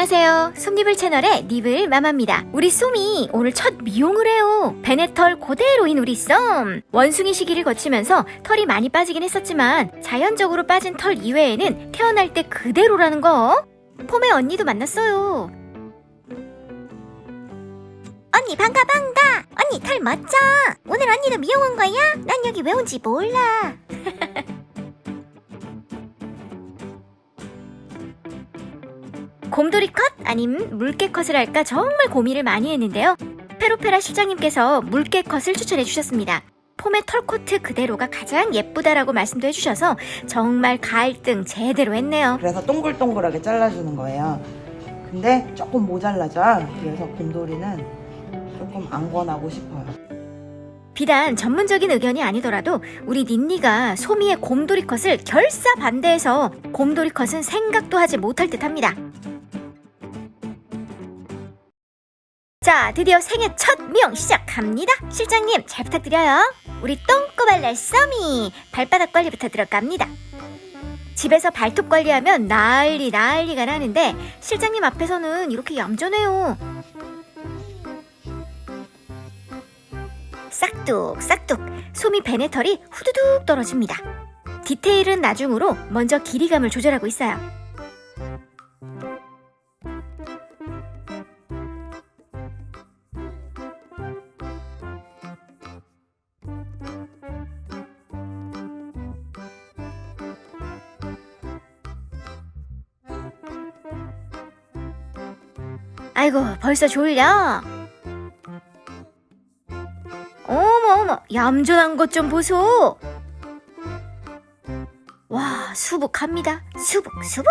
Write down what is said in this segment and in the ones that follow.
안녕하세요. 솜니블 채널의 니블 마마입니다. 우리 솜이 오늘 첫 미용을 해요. 베네털 그대로인 우리 솜. 원숭이 시기를 거치면서 털이 많이 빠지긴 했었지만 자연적으로 빠진 털 이외에는 태어날 때 그대로라는 거. 폼의 언니도 만났어요. 언니 반가 반가 언니 털 멋져 오늘 언니도 미용 온 거야? 난 여기 왜 온지 몰라 곰돌이 컷 아님 물개 컷을 할까 정말 고민을 많이 했는데요. 페로페라 실장님께서 물개 컷을 추천해 주셨습니다. 폼의 털 코트 그대로가 가장 예쁘다라고 말씀도 해주셔서 정말 갈등 제대로 했네요. 그래서 동글동글하게 잘라주는 거예요. 근데 조금 모자라죠. 그래서 곰돌이는 조금 안 권하고 싶어요. 비단 전문적인 의견이 아니더라도 우리 닌니가 소미의 곰돌이 컷을 결사 반대해서 곰돌이 컷은 생각도 하지 못할 듯 합니다. 자, 드디어 생애 첫 미용 시작합니다. 실장님, 잘 부탁드려요. 우리 똥꼬발랄 썸이 발바닥 관리부터 들어갑니다. 집에서 발톱 관리하면 난리 난리가 나는데 실장님 앞에서는 이렇게 얌전해요. 싹둑 싹둑 소미 베네털이 후두둑 떨어집니다. 디테일은 나중으로 먼저 길이감을 조절하고 있어요. 아이고 벌써 졸려? 어머 어머 얌전한 것 좀 보소. 와 수북합니다. 수북 수북.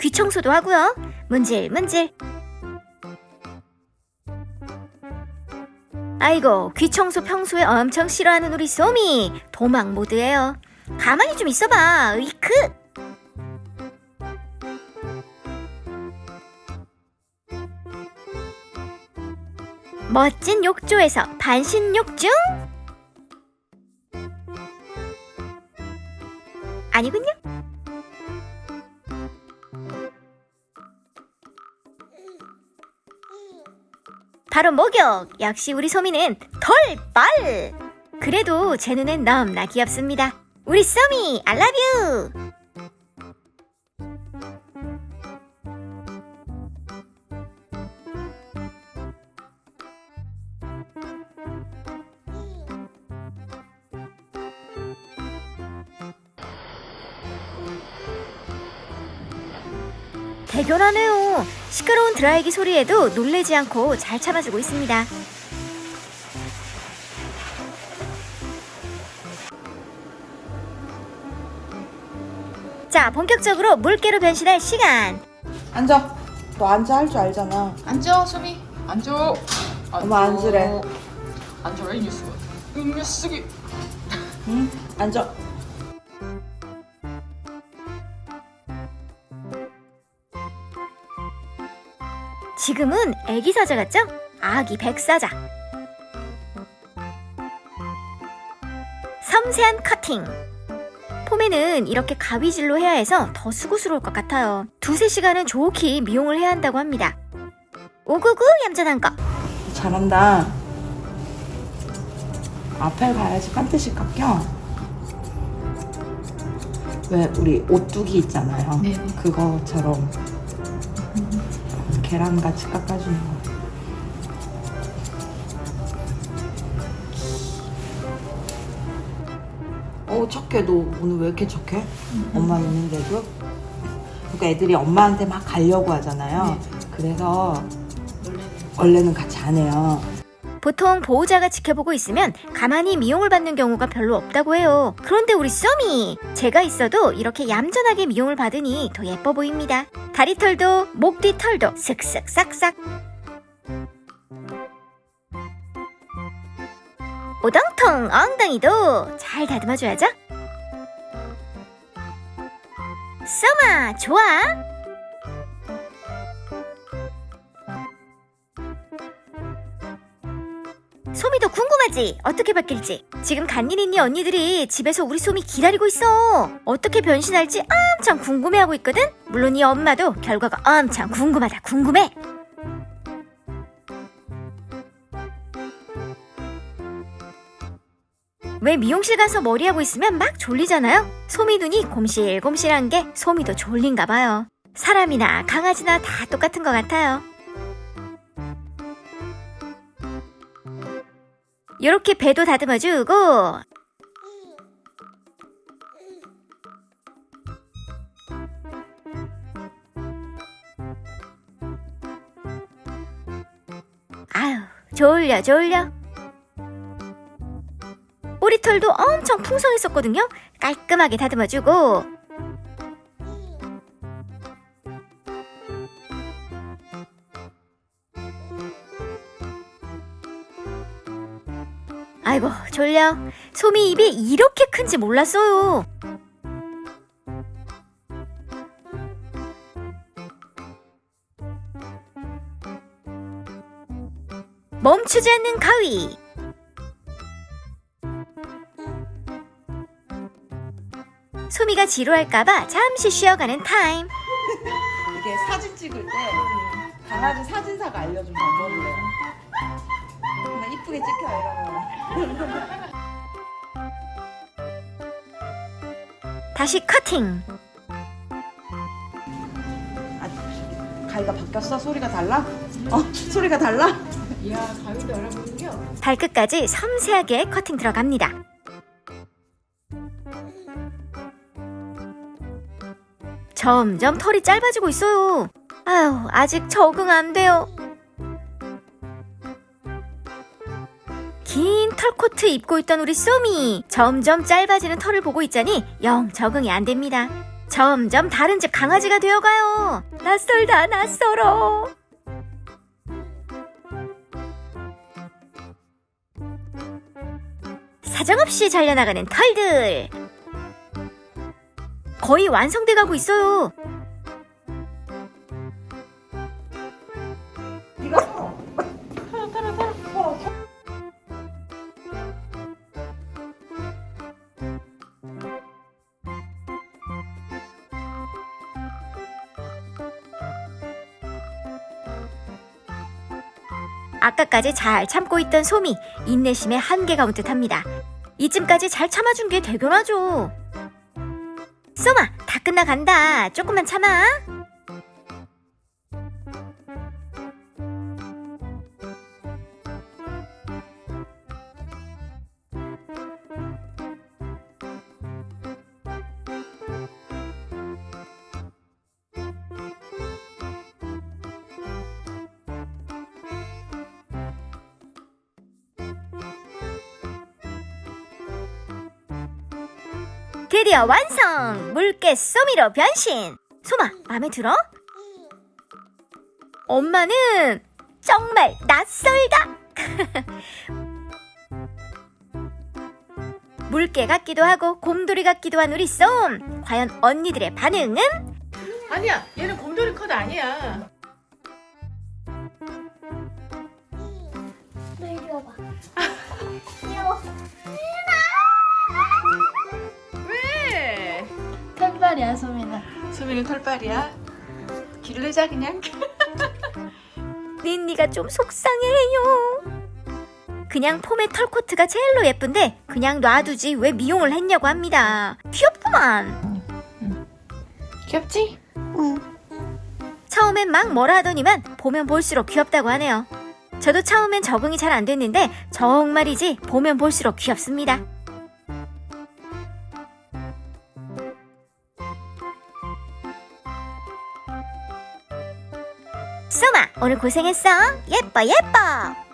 귀 청소도 하고요. 문질 문질 아이고 귀 청소 평소에 엄청 싫어하는 우리 쏘미 도망 모드예요. 가만히 좀 있어봐. 으이크. 멋진 욕조에서 반신 욕중? 아니군요. 바로 목욕! 역시 우리 소미는 털빨! 그래도 제 눈엔 너무나 귀엽습니다. 우리 소미, I love you! 대견하네요. 시끄러운 드라이기 소리에도 놀래지 않고 잘 참아주고 있습니다. 자, 본격적으로 물개로 변신할 시간. 앉아. 너 앉아 할 줄 알잖아. 앉아 소미 앉아 엄마 앉으래. 앉아라 이 녀석 이 녀석이 응? 앉아. 지금은 애기 사자 같죠? 아기 백사자. 섬세한 커팅. 폼에는 이렇게 가위질로 해야 해서 더 수고스러울 것 같아요. 두세 시간은 좋게 미용을 해야 한다고 합니다. 오구구 얌전한 거. 잘한다. 앞에 가야지 깐뜻이 깎여. 왜 우리 오뚜기 있잖아요. 네네. 그거처럼 계란 같이 깎아주는 거. 어 착해 너 오늘 왜 이렇게 착해? 엄마 있는데도 그러니까 애들이 엄마한테 막 가려고 하잖아요. 그래서 원래는 같이 안 해요. 보통 보호자가 지켜보고 있으면 가만히 미용을 받는 경우가 별로 없다고 해요. 그런데 우리 썸이 제가 있어도 이렇게 얌전하게 미용을 받으니 더 예뻐 보입니다. 다리털도 목 뒤 털도 쓱쓱 싹싹. 오덩통 엉덩이도 잘 다듬어줘야죠. 썸아 좋아. 궁금하지? 어떻게 바뀔지. 지금 간일 있니 언니들이 집에서 우리 소미 기다리고 있어. 어떻게 변신할지 엄청 궁금해하고 있거든? 물론 이 엄마도 결과가 엄청 궁금하다, 궁금해. 왜 미용실 가서 머리하고 있으면 막 졸리잖아요? 소미 눈이 곰실곰실한 게 소미도 졸린가 봐요. 사람이나 강아지나 다 똑같은 것 같아요. 이렇게 배도 다듬어 주고. 아유 졸려 졸려. 꼬리털도 엄청 풍성했었거든요. 깔끔하게 다듬어주고 아이고 졸려. 소미 입이 이렇게 큰지 몰랐어요. 멈추지 않는 가위. 소미가 지루할까봐 잠시 쉬어가는 타임. 이게 사진 찍을 때 강아지 사진사가 알려준 방법이에요. 그냥 이쁘게 찍혀 이러면. 다시 커팅 아, 가위가 바뀌었어? 소리가 달라? 어? 소리가 달라? 이야, 가위도 알아보는겨. 발끝까지 섬세하게 커팅 들어갑니다. 점점 털이 짧아지고 있어요. 아유, 아직 적응 안 돼요. 털코트 입고 있던 우리 쏘미. 점점 짧아지는 털을 보고 있자니 영 적응이 안 됩니다. 점점 다른 집 강아지가 되어가요. 낯설다, 낯설어. 사정없이 잘려나가는 털들. 거의 완성돼 가고 있어요. 아까까지 잘 참고 있던 소미 인내심의 한계가 온 듯합니다. 이쯤까지 잘 참아준 게 대견하죠. 쏘마 다 끝나간다. 조금만 참아. 드디어 완성! 물개 쏘미로 변신! 소마, 마음에 들어? 엄마는 정말 낯설다! 물개 같기도 하고 곰돌이 같기도 한 우리 쏨! 과연 언니들의 반응은? 아니야, 얘는 곰돌이 컷 아니야. 너 이리 와봐. 귀여워. 왜? 털발이야 소민아. 소민이 털빨이야. 기르자 그냥. 닌니가 좀 속상해해요. 그냥 폼의 털코트가 제일로 예쁜데 그냥 놔두지 왜 미용을 했냐고 합니다. 귀엽구만. 귀엽지? 처음엔 막 뭐라 하더니만 보면 볼수록 귀엽다고 하네요. 저도 처음엔 적응이 잘 안 됐는데 정말이지 보면 볼수록 귀엽습니다. 오늘 고생했어. 예뻐, 예뻐.